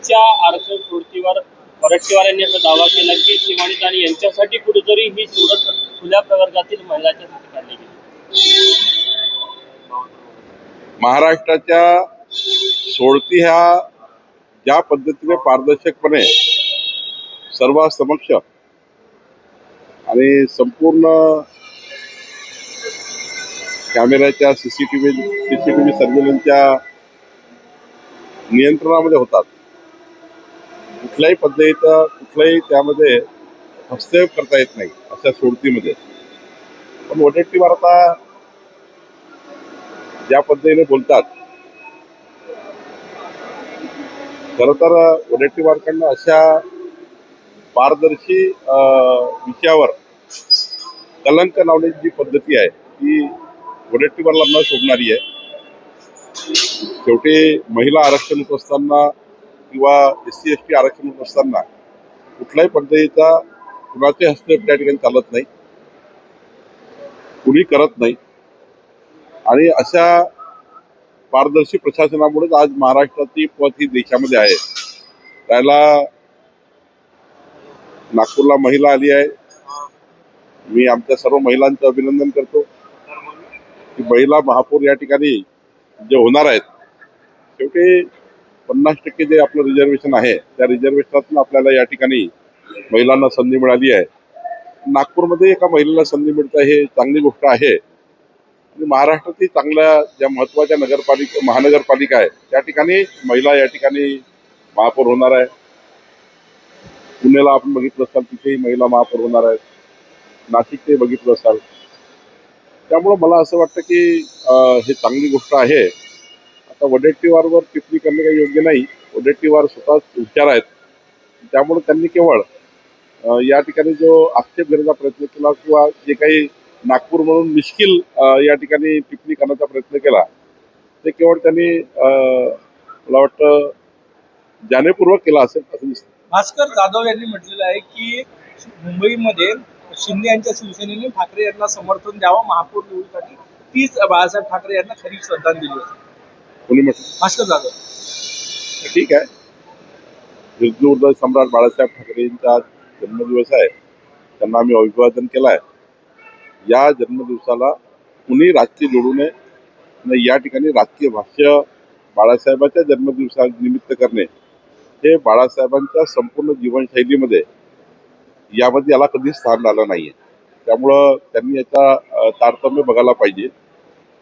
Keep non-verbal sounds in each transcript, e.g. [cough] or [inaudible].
शिवच्या आरक्षण सोडतीवर वरट्टीवार यांनी असा दावा केला की शिवानी आणि यांच्यासाठी कुठेतरी ही सोडत खुल्या प्रवर्गातील महिलांच्या काढली गेली. महाराष्ट्राच्या सोडती ह्या ज्या पद्धतीने पारदर्शकपणे सर्वांसमक्ष आणि संपूर्ण कॅमेऱ्याच्या सीसीटीव्ही सीसीटीव्ही सर्व्हिलन्सच्या नियंत्रणामध्ये होतात. कुठल्याही पद्धतीचा कुठलाही त्यामध्ये हस्तक्षेप करता येत नाही अशा सोडतीमध्ये. पण वडेट्टीवार आता ज्या पद्धतीने बोलतात खर तर वडेट्टीवारकडनं अशा पारदर्शी अं, विषयावर कलंक लावण्याची जी पद्धती आहे ती वडेट्टीवारला न शोभणारी आहे. शेवटी महिला आरक्षण होत असताना किंवा एस सी एस टी आरक्षण होत असताना कुठल्याही पद्धतीचा कुणाचे हस्तक्षेप त्या ठिकाणी चालत नाही. कुणी करत नाही. आणि अशा पारदर्शी प्रशासनामुळेच आज महाराष्ट्राची पत ही देशामध्ये आहे. त्याला नागपूरला महिला आली आहे. मी आमच्या सर्व महिलांचं अभिनंदन करतो. की महिला महापौर या ठिकाणी जे होणार आहेत शेवटी पन्नास टक्के जे आपलं रिझर्वेशन आहे त्या रिझर्वेशनातून आपल्याला या ठिकाणी महिलांना संधी मिळाली आहे. नागपूरमध्ये एका महिलेला संधी मिळते हे चांगली गोष्ट आहे. आणि महाराष्ट्रातील चांगल्या ज्या महत्त्वाच्या नगरपालिका महानगरपालिका आहे त्या ठिकाणी महिला या ठिकाणी महापौर होणार आहे पुण्याला आपण बघितलं असाल तिथेही महिला महापौर होणार आहेत. नाशिक ते बघितलं असाल. त्यामुळं मला असं वाटतं की हे चांगली गोष्ट आहे. आता वडेट्टीवारवर टिप्पणी करणे काही योग्य नाही. वडेट्टीवार स्वतःच उच्चार आहेत. त्यामुळे त्यांनी केवळ या ठिकाणी जो आक्षेप घेण्याचा प्रयत्न केला किंवा जे काही नागपूर म्हणून मिश्किल या ठिकाणी टिप्पणी करण्याचा प्रयत्न केला ते केवळ त्यांनी मला वाटतं जाणीवपूर्वक केला असेल असं दिसतं. भास्कर जाधव यांनी म्हटलेलं आहे की मुंबईमध्ये शिंदे यांच्या शिवसेनेने ठाकरे यांना समर्थन द्यावं महापौर निवडीसाठी तीच बाळासाहेब ठाकरे यांना खरी श्रद्धांजली आहे कोणी म्हटलं भास्कर जाधव. ठीक आहे. हिंदू सम्राट बाळासाहेब ठाकरे यांचा आज जन्मदिवस आहे. त्यांना आम्ही अभिवादन केलं आहे या जन्मदिवसाला कुणी राजकीय जोडू नये आणि या ठिकाणी राजकीय भाष्य बाळासाहेबाच्या जन्मदिवसा निमित्त करणे हे बाळासाहेबांच्या संपूर्ण जीवनशैलीमध्ये यामध्ये याला कधीच स्थान आलं नाहीये. त्यामुळं त्यांनी याचा तारतम्य बघायला पाहिजे.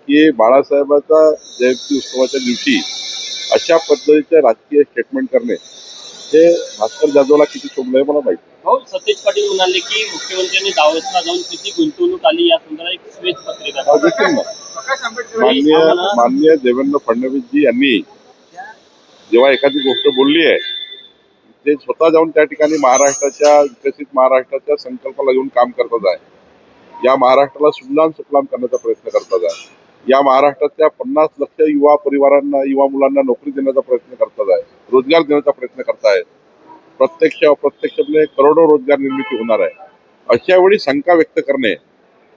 की बाळासाहेबाचा जयंती उत्सवाच्या दिवशी अशा पद्धतीचे राजकीय स्टेटमेंट करणे हे भास्कर जाधवला किती शोभलंय मला माहिती भाऊ सतेज पाटील म्हणाले की मुख्यमंत्र्यांनी दावोसला जाऊन किती गुंतवणूक आली या संदर्भात एक श्वेत पत्रिका ना, आंबेडकर माननीय माननीय देवेंद्र फडणवीसजी यांनी जेव्हा एखादी गोष्ट बोलली आहे ते स्वतः जाऊन त्या ठिकाणी महाराष्ट्राच्या विकसित महाराष्ट्राच्या संकल्पाला घेऊन काम करतात आहे. या महाराष्ट्राला सुजलाम सुफलाम करण्याचा प्रयत्न करतात आहे. या महाराष्ट्रातल्या पन्नास लक्ष युवा परिवारांना युवा मुलांना नोकरी देण्याचा प्रयत्न करतात आहे रोजगार देण्याचा प्रयत्न करतायत प्रत्यक्ष अप्रत्यक्षपणे करोडो रोजगार निर्मिती होणार आहे. अशा वेळी शंका व्यक्त करणे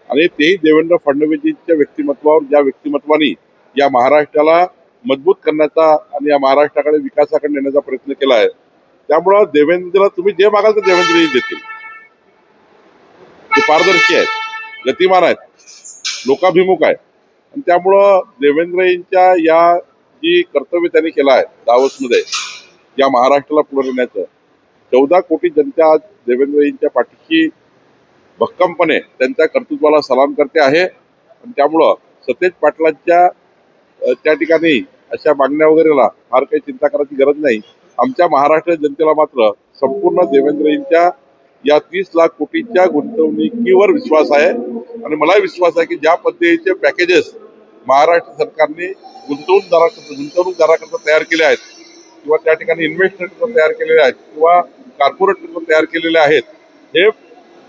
आणि तेही देवेंद्र फडणवीसजींच्या व्यक्तिमत्वावर ज्या व्यक्तिमत्वानी या महाराष्ट्राला मजबूत करण्याचा आणि या महाराष्ट्राकडे विकासाकडे नेण्याचा प्रयत्न केला आहे त्यामुळं देवेंद्रला तुम्ही जे मागाल तर देवेंद्रजी देतील. ते पारदर्शी आहेत गतिमान आहेत लोकाभिमुख आहेत. आणि त्यामुळं देवेंद्र यांच्या या जी कर्तव्य त्यांनी केलं आहे दावसमध्ये या महाराष्ट्राला पुढे नेण्याचं चौदा कोटी जनता आज देवेंद्रजींच्या पाठीशी भक्कमपणे त्यांच्या कर्तृत्वाला सलाम करते आहे. आणि त्यामुळं सतेज पाटलांच्या त्या ठिकाणी अशा मागण्या वगैरेला फार काही चिंता करायची गरज नाही. आमच्या महाराष्ट्र जनतेला मात्र संपूर्ण देवेंद्रजींच्या या तीस लाख कोटीच्या गुंतवणुकीवर विश्वास आहे. आणि मलाही विश्वास आहे की ज्या पद्धतीचे पॅकेजेस महाराष्ट्र सरकारने गुंतवणूकदारा गुंतवणूकदाराकरता तयार केले आहेत किंवा त्या ठिकाणी इन्व्हेस्टरकरता तयार केलेले आहेत किंवा कॉर्पोरेटकरता तयार केलेले आहेत. हे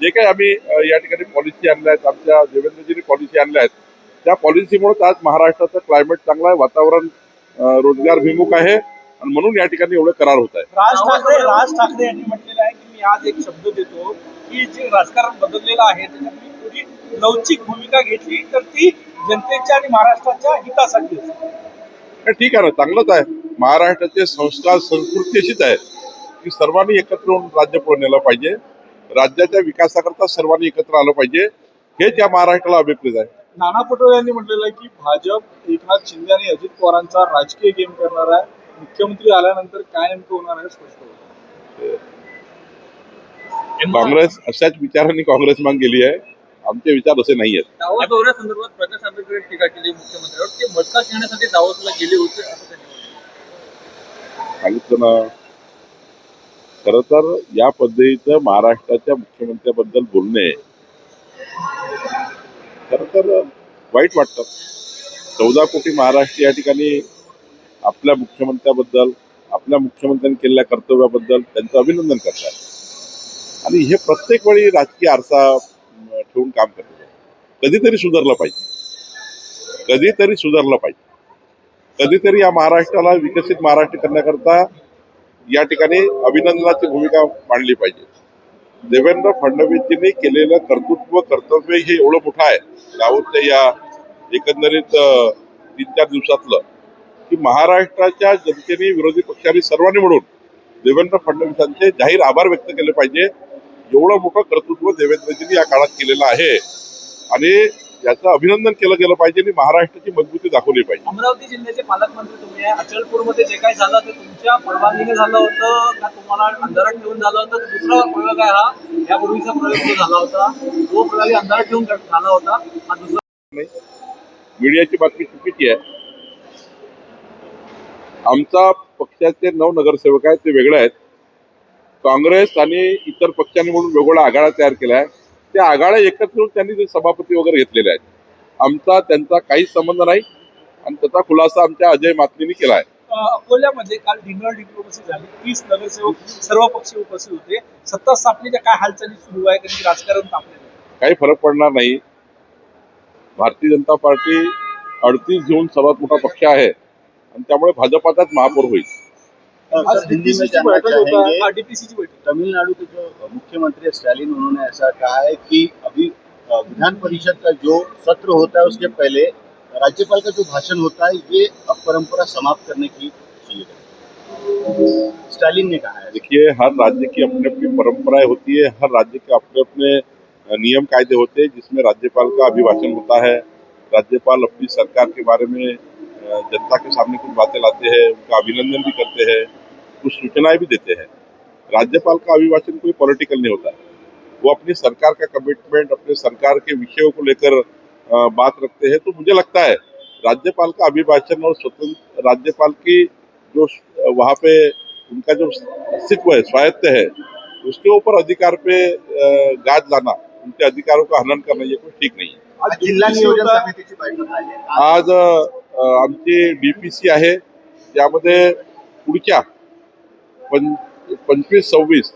जे काही आम्ही या ठिकाणी पॉलिसी आणल्या आहेत आमच्या देवेंद्रजींनी पॉलिसी आणल्या आहेत. त्या पॉलिसीमुळे आज महाराष्ट्राचं क्लायमेट चांगलं आहे वातावरण रोजगारभिमुख आहे आणि म्हणून या ठिकाणी एवढे करार होत आहे. राज ठाकरे राज ठाकरे यांनी म्हटलेलं आहे की मी आज एक शब्द देतो की जे राजकारण बदललेलं आहे त्याच्यामध्ये थोडी लवचिक भूमिका घेतली तर ती जनतेच्या आणि महाराष्ट्राच्या हितासाठी ठीक आहे ना चांगलंच आहे. महाराष्ट्राचे संस्कार संस्कृती अशीच आहे. की सर्वांनी एकत्र येऊन राज्य पुढे नेलं पाहिजे. राज्याच्या विकासाकरता सर्वांनी एकत्र आलं पाहिजे. हेच या महाराष्ट्राला अभिप्रेत आहे. नाना पटोले यांनी म्हटलेलं आहे की भाजप एकनाथ शिंदे आणि अजित पवारांचा राजकीय गेम करणार आहे. मुख्यमंत्री आल्यानंतर काय नेमकं होणार आहे स्पष्ट काँग्रेस अशाच विचारांनी काँग्रेस माग गेली आहे. आमचे विचार असे नाही आहेत. दावा दौऱ्यासंदर्भात प्रकाश आंबेडकर यांनी टीका केली मुख्यमंत्र्यांवर ते मदत घेण्यासाठी दावोसला गेले होते असं त्यांनी म्हटलं. सांगितलं ना. खर तर या पद्धतीचं महाराष्ट्राच्या मुख्यमंत्र्याबद्दल बोलणे खर तर वाईट वाटतं. चौदा कोटी महाराष्ट्र या ठिकाणी आपल्या मुख्यमंत्र्याबद्दल आपल्या मुख्यमंत्र्यांनी केलेल्या कर्तव्याबद्दल त्यांचं अभिनंदन करतात. आणि हे प्रत्येक वेळी राजकीय आरसा ठेवून काम करतो कधीतरी सुधारलं पाहिजे. कधीतरी सुधारलं पाहिजे. कधीतरी या महाराष्ट्राला विकसित महाराष्ट्र करण्याकरता या ठिकाणी अभिनंदनाची भूमिका मांडली पाहिजे. देवेंद्र फडणवीसजींनी केलेलं कर्तृत्व कर्तव्य हे एवढं मोठं आहे. गावाच्या या एकंदरीत तीन चार दिवसातलं की महाराष्ट्राच्या जनतेने विरोधी पक्षांनी सर्वांनी मिळून देवेंद्र फडणवीसांचे जाहीर आभार व्यक्त केले पाहिजे. एवढं मोठं कर्तृत्व देवेंद्रजींनी या काळात केलेलं आहे. आणि याचं अभिनंदन केलं गेलं पाहिजे आणि महाराष्ट्राची मजबूती दाखवली पाहिजे. अमरावती जिल्ह्याचे पालकमंत्री तुम्ही अचलपूरमध्ये जे काही झालं ते तुमच्या परवानगीने झालं होतं का तुम्हाला अंधारात ठेवून झालं होतं? दुसरा प्रयोग आहे हा. यापूर्वीचा प्रयोग जो झाला होता तो प्रणाली अंधारात ठेवून झाला होता. हा दुसरा मीडियाची बातमी चुकीची आहे. आमचा पक्षाचे नऊ नगरसेवक आहेत ते वेगळे आहेत. काँग्रेस आणि इतर पक्षांनी म्हणून वेगवेगळा आघाडा तयार केला आहे. त्या आघाड्या एकत्र येऊन त्यांनी ते सभापती वगैरे घेतलेले आहेत. आमचा त्यांचा काहीच संबंध नाही आणि त्याचा खुलासा आमच्या अजय मातनींनी केला आहे. अकोल्यामध्ये काल डिनर डिप्लोमसी झाली. तीस नगरसेवक सर्व पक्षी उपस्थित होते. सत्ता स्थापनेच्या काय हालचाली सुरू आहे कारण की राजकारण तापलेलं आहे काही फरक पडणार नाही. भारतीय जनता पार्टी अडतीस जून सर्वात मोठा पक्ष आहे. आणि त्यामुळे भाजपाचाच महापौर होईल. हिंदी में जानना चाहेंगे। है तमिलनाडु के जो मुख्यमंत्री स्टालिन उन्होंने ऐसा कहा है कि अभी विधान परिषद का जो सत्र होता है उसके पहले राज्यपाल का जो भाषण होता है ये अब परंपरा समाप्त करने की चाहिए। स्टालिन ने कहा है। देखिए हर राज्य की अपनी अपनी परंपराएँ होती है हर राज्य के अपने अपने नियम कायदे होते हैं जिसमें राज्यपाल का अभिभाषण होता है। राज्यपाल अपनी सरकार के बारे में जनता के सामने कुछ बातें लाते हैं उनका अभिनंदन भी करते हैं। कुछ सूचनाएँ भी देते हैं। राज्यपाल का अभिभाषण कोई पॉलिटिकल नहीं होता। वो अपनी सरकार का कमिटमेंट अपने सरकार के विषयों को लेकर बात रखते हैं। तो मुझे लगता है राज्यपाल का अभिभाषण और स्वतंत्र राज्यपाल की जो वहाँ पे उनका जो अस्तित्व है स्वायत्त है उसके ऊपर अधिकार पे गाज लाना उनके अधिकारों का हनन करना ये कोई ठीक नहीं है। आज जिल्हा नियोजन. समितीची बैठक आज आमची डीपीसी आहे त्यामध्ये पुढच्या पं पंचवीस सव्वीस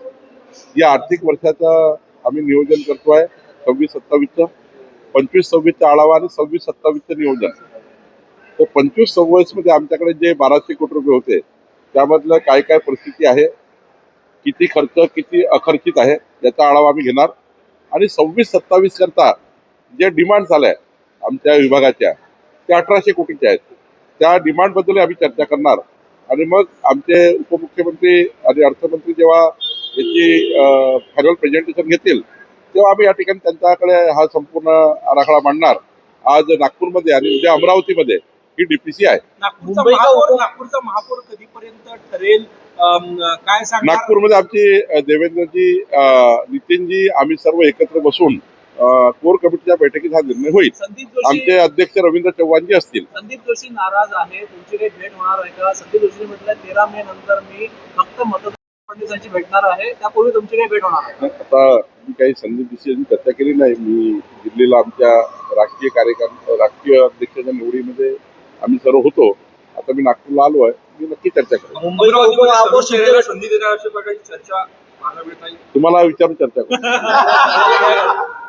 या आर्थिक वर्षाचं आम्ही नियोजन करतो आहे सव्वीस सत्तावीसचं. पंचवीस सव्वीसचा आढावा आणि सव्वीस सत्तावीसचं नियोजन. तर पंचवीस सव्वीसमध्ये आमच्याकडे जे बाराशे कोटी रुपये होते त्यामधलं काय काय परिस्थिती आहे किती खर्च किती अखर्चित आहे याचा आढावा आम्ही घेणार. आणि सव्वीस सत्तावीस करता जे डिमांड झाल्या आमच्या विभागाच्या त्या अठराशे कोटीच्या आहेत. त्या डिमांडबद्दल आम्ही चर्चा करणार. आणि मग आमचे उपमुख्यमंत्री आणि अर्थमंत्री जेव्हा याची फायनल प्रेझेंटेशन घेतील तेव्हा आम्ही या ठिकाणी त्यांच्याकडे हा संपूर्ण आराखडा मांडणार. आज नागपूरमध्ये आणि उद्या अमरावतीमध्ये ही डीपीसी आहे. नागपूरचा महापौर कधीपर्यंत ठरेल? काय नागपूरमध्ये आमची देवेंद्रजी नितीनजी आम्ही सर्व एकत्र बसून कोर कमिटीच्या बैठकीत हा निर्णय होईल. संदीप जोशी आमचे अध्यक्ष रवींद्र चव्हाणजी असतील. संदीप जोशी नाराज आहे तुमची काही भेट होणार आहे का? संदीप जोशीने म्हटलं तेरा मे नंतर मी फक्त मतदार भेटणार आहे. त्यापूर्वी तुमची काही भेट होणार आहे आता मी काही संदीप जोशी यांची चर्चा केली नाही. मी दिल्लीला आमच्या राष्ट्रीय कार्यक्रम राष्ट्रीय अध्यक्षाच्या निवडीमध्ये आम्ही सर्व होतो. आता मी नागपूरला आलो आहे. मी नक्की चर्चा संधी मिळत आहे तुम्हाला विचारून चर्चा करू. [laughs]